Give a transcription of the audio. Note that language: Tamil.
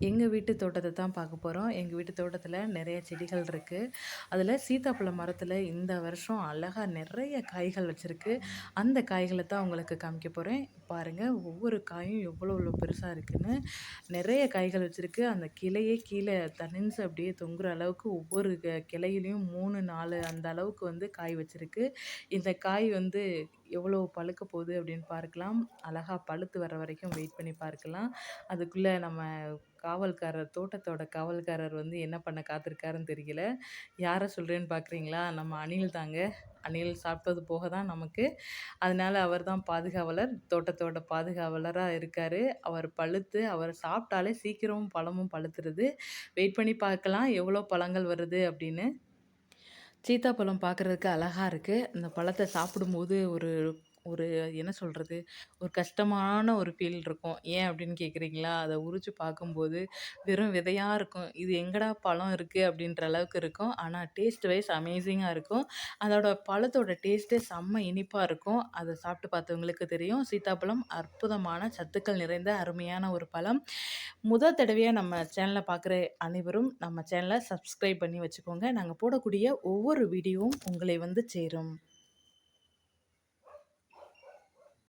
எங்கள் வீட்டு தோட்டத்தை தான் பார்க்க போகிறோம் எங்கள் வீட்டு தோட்டத்தில் நிறைய செடிகள் இருக்குது அதில் சீத்தாப்பழ மரத்தில் இந்த வருஷம் அழகாக நிறைய காய்கள் வச்சுருக்கு. அந்த காய்களை தான் உங்களுக்கு காமிக்க போகிறேன் பாருங்கள் ஒவ்வொரு காயும் எவ்வளோ எவ்வளோ பெருசாக இருக்குதுன்னு நிறைய காய்கள் வச்சுருக்கு. அந்த கிளையே கீழே தனிஞ்சு அப்படியே தொங்குற அளவுக்கு ஒவ்வொரு க- கிளையிலையும் மூணு நாலு அந்த அளவுக்கு வந்து காய் வச்சுருக்கு. இந்த காய் வந்து எவ்வளோ பழுக்க போகுது அப்படின்னு பார்க்கலாம். அழகாக பழுத்து வர வரைக்கும் வெயிட் பண்ணி பார்க்கலாம். அதுக்குள்ளே நம்ம காவல்காரர் தோட்டத்தோட காவல்காரர் வந்து என்ன பண்ண காத்திருக்காருன்னு தெரியல. யாரை சொல்கிறேன்னு பார்க்குறீங்களா நம்ம அணில் தாங்க. அணில் சாப்பிட்டது போக தான் நமக்கு. அதனால் அவர் தான் பாதுகாவலர். தோட்டத்தோட பாதுகாவலராக இருக்கார். அவர் பழுத்து அவர் சாப்பிட்டாலே சீக்கிரமும் பழமும் பழுத்துருது. வெயிட் பண்ணி பார்க்கலாம். எவ்வளோ பழங்கள் வருது அப்படின்னு. சீத்தாப்பழம் பார்க்குறதுக்கு அழகாக இருக்குது இந்த பழத்தை சாப்பிடும்போது ஒரு ஒரு என்ன சொல்கிறது ஒரு கஷ்டமான ஒரு ஃபீல் இருக்கும். ஏன் அப்படின்னு கேட்குறீங்களா? அதை உரித்து பார்க்கும்போது வெறும் விதையாக இருக்கும். இது எங்கடா பழம் இருக்குது அப்படின்ற அளவுக்கு இருக்கும். ஆனால் டேஸ்ட் வைஸ் அமேசிங்காக இருக்கும். அதோட பழத்தோட டேஸ்ட்டே செம்ம இனிப்பாக இருக்கும். அதை சாப்பிட்டு பார்த்தவங்களுக்கு தெரியும். சீத்தாப்பழம் அற்புதமான சத்துக்கள் நிறைந்த அருமையான ஒரு பழம். முதல் தடவையாக நம்ம சேனலை பார்க்குற அனைவரும் நம்ம சேனலை சப்ஸ்கிரைப் பண்ணி வச்சுக்கோங்க. நாங்கள் போடக்கூடிய ஒவ்வொரு வீடியோவும் உங்களை வந்து சேரும்.